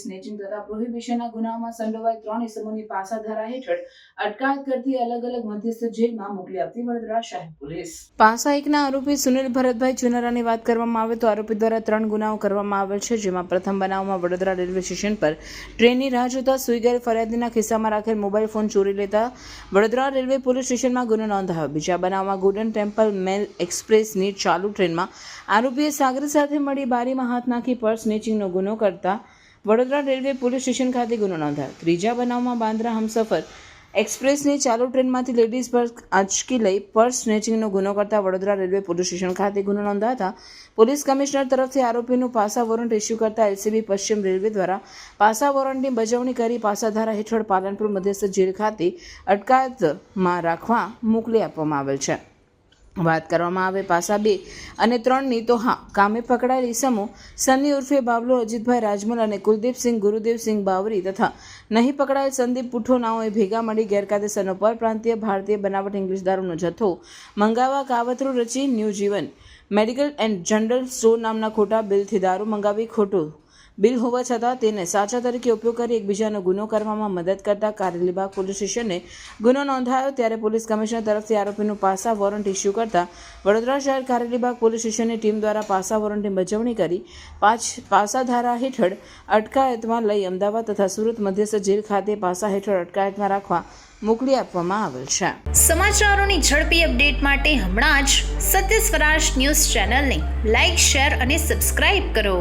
Snatching તથા પ્રોહિબિશનના ગુનામાં સંડોવાય ત્રણ ઇસમોની પાસા ધારા હેઠળ અટકાયત કરતી અલગ અલગ મધ્યસ્થ જેલમાં મોકલી આપતી વડોદરા શહેર પોલીસ. પાસા એકના આરોપી સુનિલ ભરતભાઈ ચુનારાની વાત કરવામાં આવે તો આરોપી દ્વારા ત્રણ ગુનાઓ કરવામાં આવેલ છે, જેમાં પ્રથમ બનાવમાં વડોદરા રેલવે સ્ટેશન પર ટ્રેનની રાહ જોતા સુઈ ગયેલ ફરિયાદીના ખિસ્સામાં રાખેલ મોબાઈલ ફોન ચોરી લેતા વડોદરા રેલવે પોલીસ સ્ટેશનમાં ગુનો નોંધાયો. બીજા બનાવમાં ગોલ્ડન ટેમ્પલ, મેલ એક્સપ્રેસની ચાલુ ટ્રેનમાં આરોપીએ સાગર સાથે મળી બારીમાં હાથ નાખી પર્સ સ્નેચિંગનો ગુનો કરતા વડોદરા રેલવે પોલીસ સ્ટેશન ખાતે ગુનો નોંધાયો. ત્રીજા બનાવમાં બાંદ્રા હમસફર એક્સપ્રેસની ચાલુ ટ્રેનમાંથી લેડીઝ પર્સ આંચકી લઈ પર્સ સ્નેચિંગનો ગુનો કરતા વડોદરા રેલવે પોલીસ સ્ટેશન ખાતે ગુનો નોંધાતા પોલીસ કમિશનર તરફથી આરોપીનું પાસા વોરંટ ઇસ્યુ કરતા એલસીબી પશ્ચિમ રેલવે દ્વારા પાસા વોરંટની બજવણી કરી પાસા ધારા હેઠળ પાલનપુર મધ્યસ્થ જેલ ખાતે અટકાયતમાં રાખવા મોકલી આપવામાં આવેલ છે. વાત કરવામાં આવે પાસા બે અને ત્રણની તો હા, કામે પકડાયેલી સમૂહ સન્ની ઉર્ફે બાબલો અજીતભાઈ રાજમલ અને કુલદીપસિંહ, ગુરુદેવસિંહ બાવરી તથા નહીં પકડાયેલ સંદીપ પુઠ્ઠો નાઓએ ભેગા મળી ગેરકાયદેસરનો પરપ્રાંતીય ભારતીય બનાવટ ઇંગ્લિશ દારૂનો જથ્થો મંગાવવા કાવતરું રચી ન્યૂ જીવન મેડિકલ એન્ડ જનરલ સ્ટોર નામના ખોટા બિલથી દારૂ મંગાવી ખોટું બિલ હોવા છતાં તેને સાચા તરીકે ઉપયોગ કરી એકબીજાનો ગુનો કરવામાં મદદ કરતા કારેલીબાગ પોલીસ સ્ટેશને ગુનો નોંધાયો ત્યારે પોલીસ કમિશનર તરફથી આરોપીનું પાસા વોરંટ ઇસ્યુ કરતા વડોદરા શહેર કારેલીબાગ પોલીસ સ્ટેશનની ટીમ દ્વારા પાસા વોરંટની બજવણી કરી પાંચ પાસા ધારા હેઠળ અટકાયતમાં લઈ અમદાવાદ તથા સુરત મધ્યસ્થ જેલ ખાતે પાસા હેઠળ અટકાયતમાં રાખવા મોકલી આપવામાં આવેલ છે. સમાચારોની ઝડપી અપડેટ માટે હમણાં જ સત્ય સ્વરાજ ન્યૂઝ ચેનલને લાઇક શેર અને સબસ્ક્રાઇબ કરો.